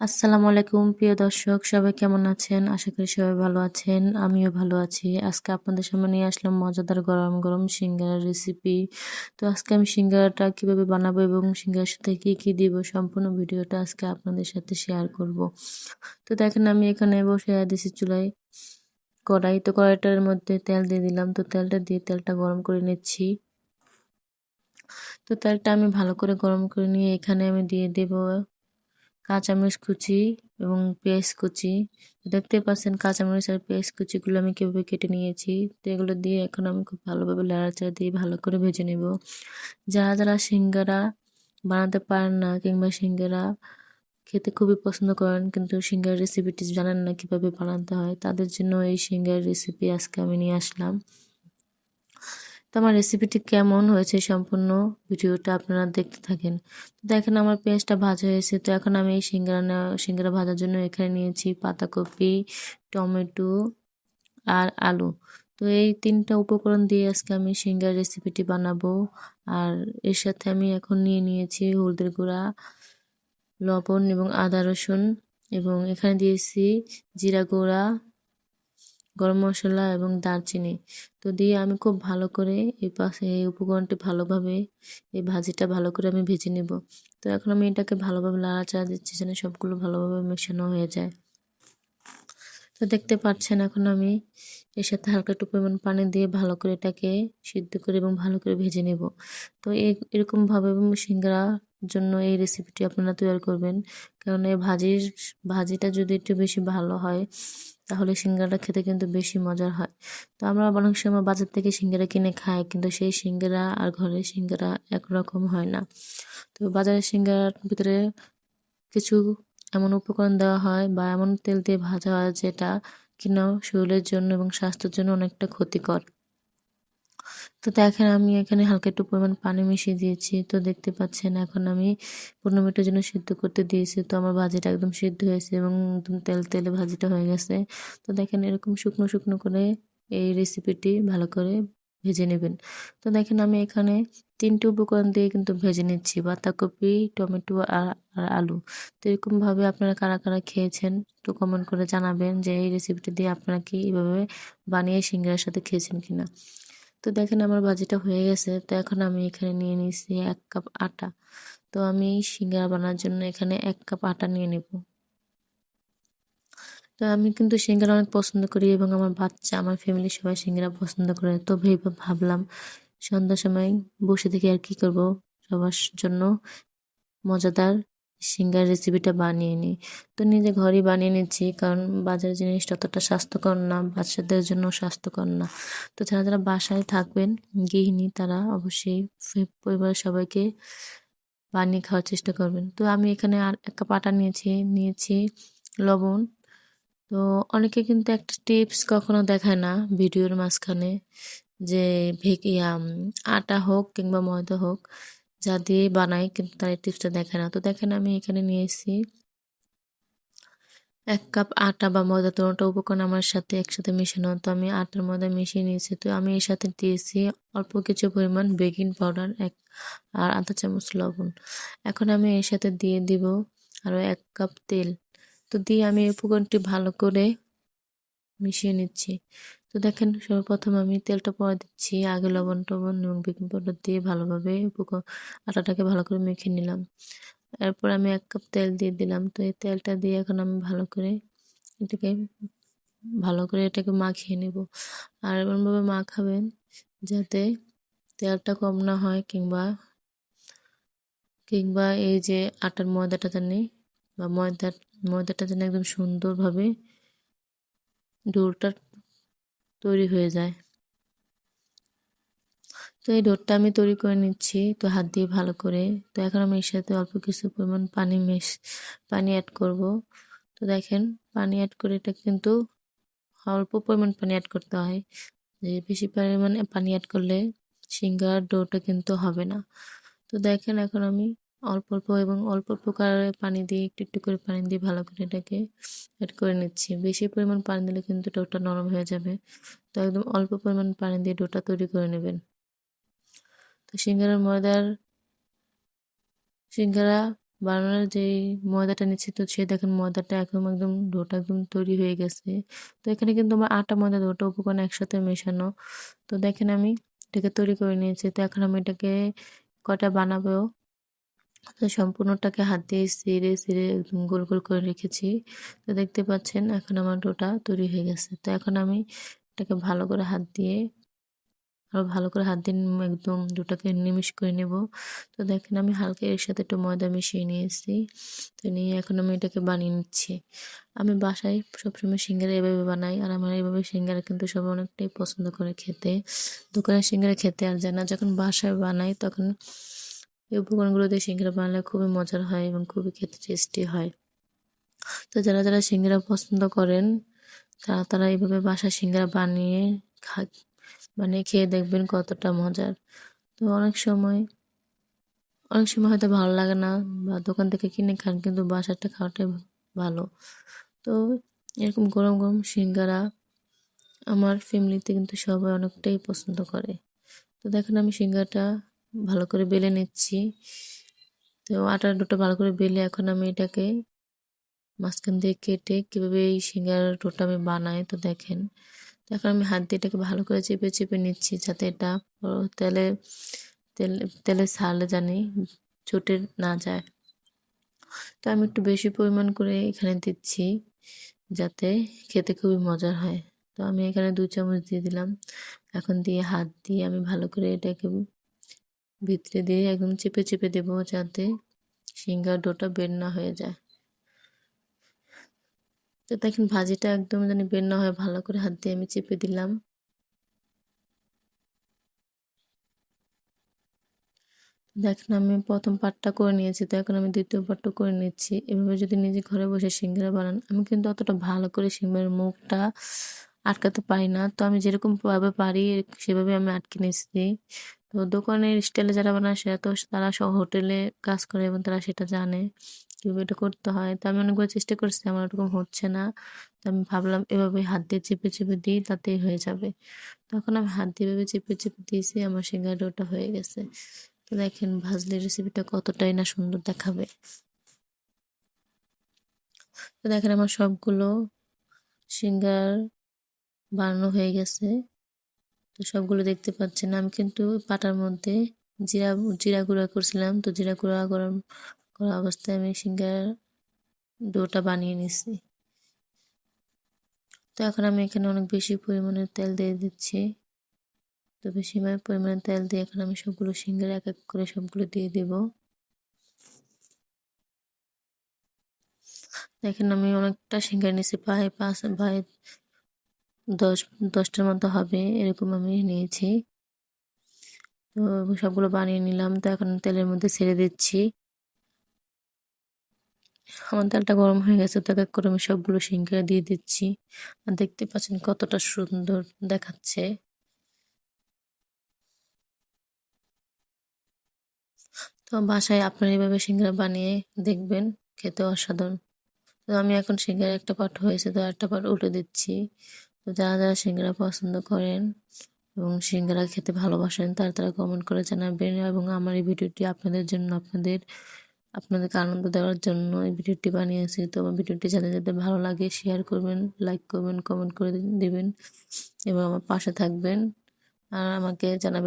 আসসালামু আলাইকুম, প্রিয় দর্শক। সবাই কেমন আছেন? আশা করি সবাই ভালো আছেন। আমিও ভালো আছি। আজকে আপনাদের সামনে নিয়ে আসলাম মজাদার গরম গরম সিঙ্গারার রেসিপি তো আজকে আমি সিঙ্গারাটা কীভাবে বানাবো এবং সিঙ্গারার সাথে কী কী দিব সম্পূর্ণ ভিডিওটা আজকে আপনাদের সাথে শেয়ার করব। তো দেখেন, আমি এখানে বসে দিছি চুলায় কড়াই। তো কড়াইটার মধ্যে তেল দিয়ে দিলাম। তো তেলটা দিয়ে তেলটা গরম করে নিচ্ছি। তো তেলটা আমি ভালো করে গরম করে নিয়ে এখানে আমি দিয়ে দেবো কাঁচামরিচ কুচি এবং পেঁয়াজ কুচি। দেখতে পাচ্ছেন কাঁচামরিচ আর পেঁয়াজ কুচিগুলো আমি কীভাবে কেটে নিয়েছি। তো এগুলো দিয়ে এখন আমি খুব ভালোভাবে লাড়াচাড়া দিয়ে ভালো করে ভেজে নেব। যারা যারা সিঙ্গারা বানাতে পারেন না কিংবা সিঙ্গারা খেতে খুবই পছন্দ করেন কিন্তু সিঙ্গার রেসিপিটি জানেন না কীভাবে বানাতে হয়, তাদের জন্য এই সিঙ্গার রেসিপি আজকে আমি নিয়ে আসলাম। তো আমার রেসিপিটি কেমন হয়েছে সম্পূর্ণ ভিডিওটা আপনারা দেখতে থাকেন। তো দেখেন আমার পেঁয়াজটা ভাজা হয়েছে। তো এখন আমি এই সিঙ্গারা সিঙ্গারা ভাজার জন্য এখানে নিয়েছি পাতাকপি, টমেটো আর আলু। তো এই তিনটা উপকরণ দিয়ে আজকে আমি সিঙ্গার রেসিপিটি বানাবো। আর এর সাথে আমি এখন নিয়ে নিয়েছি হলদের গুঁড়া, লবণ এবং আদা রসুন এবং এখানে দিয়েছি জিরা গুঁড়া গরম মশলা এবং দারচিনি। তো দিয়ে আমি খুব ভালো করে এই পাশে এই উপকরণটি ভালোভাবে, এই ভাজিটা ভালো করে আমি ভেজে নেব। তো এখন আমি এটাকে ভালোভাবে লাড়াচাড়া দিচ্ছি যেন সবগুলো ভালোভাবে মেশানো হয়ে যায়। তো দেখতে পাচ্ছেন এখন আমি এর সাথে হালকা একটু পরিমাণ পানি দিয়ে ভালো করে এটাকে সিদ্ধ করে এবং ভালো করে ভেজে নেব। তো এই এরকমভাবে সিঙ্গারা জন্য এই রেসিপিটি আপনারা তৈরি করবেন। কারণ এই ভাজির, ভাজিটা যদি একটু বেশি ভালো হয় তাহলে সিঙ্গারা খেতে কিন্তু বেশি মজার হয়। তো আমরা অনেক সময় বাজার থেকে সিঙ্গারা কিনে খাই, কিন্তু সেই সিঙ্গারা আর ঘরের সিঙ্গারা একরকম হয় না। তো বাজারের সিঙ্গারার ভিতরে কিছু এমন উপকরণ দেওয়া হয় বা এমন তেল দিয়ে ভাজা হয় যেটা কিনা শরীরের জন্য এবং স্বাস্থ্যের জন্য অনেকটা ক্ষতিকর। তো দেখেন আমি এখানে হালকা একটু পরিমাণ পানি মিশিয়ে দিয়েছি। তো দেখতে পাচ্ছেন এখন আমি পনেরো মিনিটের জন্য সিদ্ধ করতে দিয়েছি। তো আমার ভাজিটা একদম সিদ্ধ হয়েছে এবং একদম তেল তেলে ভাজিটা হয়ে গেছে। তো দেখেন এরকম শুকনো শুকনো করে এই রেসিপিটি ভালো করে ভেজে নেবেন। তো দেখেন আমি এখানে তিনটে উপকরণ দিয়ে কিন্তু ভেজে নিচ্ছি, বাঁধাকপি, টমেটো আর আলু। তো এরকমভাবে আপনারা কারা কারা খেয়েছেন তো কমেন্ট করে জানাবেন যে এই রেসিপিটি দিয়ে আপনারা কি এইভাবে বানিয়ে সিঙ্গারের সাথে খেয়েছেন কিনা। তো দেখেন আমার ভাজিটা হয়ে গেছে। তো এখন আমি এখানে নিয়ে নিয়েছি এক কাপ আটা। তো আমি সিঙ্গারা বানার জন্য এখানে এক কাপ আটা নিয়ে নেব। তো আমি কিন্তু সিঙ্গারা অনেক পছন্দ করি এবং আমার বাচ্চা, আমার ফ্যামিলি সবাই সিঙ্গারা পছন্দ করে। তো ভেবে ভাবলাম, সন্ধ্যার সময় বসে থেকে আর কি করব? সবার জন্য মজাদার সিঙ্গার রেসিপিটা বানিয়ে নিই। তো নিজে ঘরেই বানিয়ে নিচ্ছি, কারণ বাজারের জিনিস ততটা স্বাস্থ্যকর না, বাচ্চাদের জন্য স্বাস্থ্যকর না। তো যারা যারা বাসায় থাকবেন, গৃহিণী, তারা অবশ্যই পরিবারের সবাইকে বানিয়ে খাওয়ার চেষ্টা করবেন। তো আমি এখানে আর এক কাপ আটা নিয়েছি নিয়েছি লবণ। তো অনেকে কিন্তু একটা টিপস কখনো দেখায় না ভিডিওর মাঝখানে যে ভেকিয়া আটা হোক কিংবা ময়দা হোক। যা দিয়ে বানাই, কিন্তু তার টিপসটা দেখে না। তো দেখেন আমি এখানে নিয়ে এসেছি এক কাপ আটা বা ময়দা তোনোটা উপকরণ আমার সাথে একসাথে মেশানো। তো আমি আটার ময়দা মিশিয়ে নিয়েছি। তো আমি এর সাথে দিয়েছি অল্প কিছু পরিমাণ বেকিং পাউডার, এক আর আধা চামচ লবণ। এখন আমি এর সাথে দিয়ে দিব আরও এক কাপ তেল। তো দিয়ে আমি উপকরণটি ভালো করে মিশিয়ে নিচ্ছি। তো দেখেন সর্বপ্রথম আমি তেলটা পরে দিচ্ছি। আগে লবণ টবণ এবং বেকিং পাউডার দিয়ে ভালোভাবে আটাটাকে ভালো করে মেখে নিলাম। এরপর আমি এক কাপ তেল দিয়ে দিলাম। তো এই তেলটা দিয়ে এখন আমি ভালো করে এটাকে, ভালো করে এটাকে মাখিয়ে নেব। আর এমনভাবে মাখাবেন যাতে তেলটা কম না হয় কিংবা কিংবা এই যে আটার ময়দাটা জানি বা ময়দা ময়দাটা যেন একদম সুন্দরভাবে ডোরটা তৈরি হয়ে যায়। তো এই ডোরটা আমি তৈরি করে নিচ্ছি, তো হাত দিয়ে ভালো করে। তো এখন আমি এর সাথে অল্প কিছু পরিমাণ পানি মেশ, পানি অ্যাড করব। তো দেখেন, পানি অ্যাড করে এটা কিন্তু অল্প পরিমাণ পানি অ্যাড করতে হয়। যে বেশি পরিমাণে পানি অ্যাড করলে সিঙ্গার ডোটা কিন্তু হবে না। তো দেখেন এখন আমি অল্প অল্প এবং অল্প অল্প পানি দিয়ে একটু একটু করে পানি দিয়ে ভালো করে এটাকে অ্যাড করে নিচ্ছি। বেশি পরিমাণ পানি দিলে কিন্তু ডোটা নরম হয়ে যাবে। তো একদম অল্প পরিমাণ পানি দিয়ে ডোটা তৈরি করে নেবেন। তো সিঙ্গারার ময়দার, সিঙ্গারা বানানোর যে ময়দাটা নিচ্ছি, তো সে দেখেন ময়দাটা একদম একদম ডোটা একদম তৈরি হয়ে গেছে। তো এখানে কিন্তু আমার আটা ময়দা, দুটো উপকরণ একসাথে মেশানো। তো দেখেন আমি এটাকে তৈরি করে নিয়েছি। তো এখন আমি এটাকে কটা বানাবো? তো সম্পূর্ণটাকে হাত দিয়ে ছিঁড়ে ছিঁড়ে একদম গোল গোল করে রেখেছি। তো দেখতে পাচ্ছেন এখন আমার ডোটা তৈরি হয়ে গেছে। তো এখন আমি এটাকে ভালো করে হাত দিয়ে আরও ভালো করে হাত দিয়ে একদম ডোটাকে নিমিশ করে নেব। তো দেখেন আমি হালকা এর সাথে একটু ময়দা মিশিয়ে নিয়েছি। তো নিয়ে এখন আমি এটাকে বানিয়ে নিচ্ছি। আমি বাসায় সবসময় সিঙ্গারা এভাবে বানাই আর আমার এইভাবে সিঙ্গারা কিন্তু সবাই অনেকটাই পছন্দ করে খেতে। দোকানের সিঙ্গারা খেতে আর যায় না। যখন বাসায় বানাই তখন এই উপকরণগুলো দিয়ে সিঙ্গারা বানালে খুবই মজার হয় এবং খুবই খেতে টেস্টি হয়। তো যারা যারা সিঙ্গারা পছন্দ করেন তারা তারা এইভাবে বাসায় সিঙ্গারা বানিয়ে খা, বানিয়ে খেয়ে দেখবেন কতটা মজার। তো অনেক সময় অনেক সময় হয়তো ভালো লাগে না বা দোকান থেকে কিনে খান কিন্তু বাসারটা খাওয়াটাই ভালো। তো এরকম গরম গরম সিঙ্গারা আমার ফ্যামিলিতে কিন্তু সবাই অনেকটাই পছন্দ করে। তো দেখেন আমি সিঙ্গারাটা ভালো করে বেলে নিচ্ছি। তো আটার ডোটা ভালো করে বেলে এখন আমি এটাকে মাঝখান দিয়ে কেটে কীভাবে এই সিঙ্গার ডোটা আমি বানাই তো দেখেন। এখন আমি হাত দিয়ে এটাকে ভালো করে চেপে চেপে নিচ্ছি যাতে এটা তেলে, তেল, তেলে ছাড়লে জানি চটে না যায়। তো আমি একটু বেশি পরিমাণ করে এখানে দিচ্ছি যাতে খেতে খুবই মজার হয়। তো আমি এখানে দু চামচ দিয়ে দিলাম। এখন দিয়ে হাত দিয়ে আমি ভালো করে এটাকে ভিতরে দিয়ে একদম চেপে চেপে দেবো যাতে সিঙ্গার ডোটা বের না হয়ে যায়। তো দেখেন ভাজিটা একদম যেন বের না হয়, ভালো করে হাত দিয়ে আমি চেপে দিলাম। দেখেন আমি প্রথম পার্টটা করে নিয়েছি, তো এখন আমি দ্বিতীয় পার্টটা করে নিচ্ছি। এভাবে যদি নিজে ঘরে বসে সিঙ্গারা বানান, আমি কিন্তু অতটা ভালো করে সিঙ্গারের মুখটা আটকাতে পারি না। তো আমি যেরকম ভাবে পারি, সেভাবে আমি আটকে নিচ্ছি। তো দোকানের স্টাইলে যারা বানায় সেটা তো তারা সব হোটেলে কাজ করে এবং তারা সেটা জানে কীভাবে এটা করতে হয়। তো আমি অনেকবার চেষ্টা করছি, আমার ওরকম হচ্ছে না। তো আমি ভাবলাম এভাবে হাত দিয়ে চেপে চেপে দিই, তাতেই হয়ে যাবে। তখন আমি হাত দিয়ে এভাবে চেপে চেপে দিয়েছি, আমার সিঙ্গার ওটা হয়ে গেছে। তো দেখেন ভাজলে রেসিপিটা কতটাই না সুন্দর দেখাবে। তো দেখেন আমার সবগুলো সিঙ্গার বানানো হয়ে গেছে। তো সবগুলো দেখতে পাচ্ছেন। আমি কিন্তু পাটার মধ্যে জিরা জিরা গুঁড়া করছিলাম। তো জিরা গুঁড়া গরম করা অবস্থায় আমি সিঙ্গার ডোটা বানিয়ে নিছি। তো এখন আমি এখানে অনেক বেশি পরিমাণে তেল দিয়ে দিচ্ছি। তো বেশি পরিমাণে তেল দিয়ে এখন আমি সবগুলো সিঙ্গার এক এক করে সবগুলো দিয়ে দেব। দেখেন আমি অনেকটা সিঙ্গার নিয়েছি প্রায় পাঁচ প্রায় দশ, দশটার মতো হবে, এরকম আমি নিয়েছি। তো সবগুলো বানিয়ে নিলাম, তো এখন তেলের মধ্যে ছেড়ে দিচ্ছি। আমার তেলটা গরম হয়ে গেছে, তো এক করে আমি সবগুলো সিঙ্গারা দিয়ে দিচ্ছি। আর দেখতে পাচ্ছেন কতটা সুন্দর দেখাচ্ছে। তো বাসায় আপনার এইভাবে সিঙ্গারা বানিয়ে দেখবেন, খেতে অসাধারণ। তো আমি এখন সিঙ্গারা একটা পাট হয়েছে, তো একটা পাট উল্টে দিচ্ছি। তো যারা যারা সিঙ্গারা পছন্দ করেন এবং সিঙ্গারা খেতে ভালোবাসেন, তারা তারা কমেন্ট করে জানাবেন এবং আমার এই ভিডিওটি আপনাদের জন্য, আপনাদের, আপনাদেরকে আনন্দ দেওয়ার জন্য এই ভিডিওটি বানিয়েছি। তো আমার ভিডিওটি যাতে যাতে ভালো লাগে শেয়ার করবেন লাইক করবেন কমেন্ট করে দিবেন এবং আমার পাশে থাকবেন। আর আমাকে জানাবেন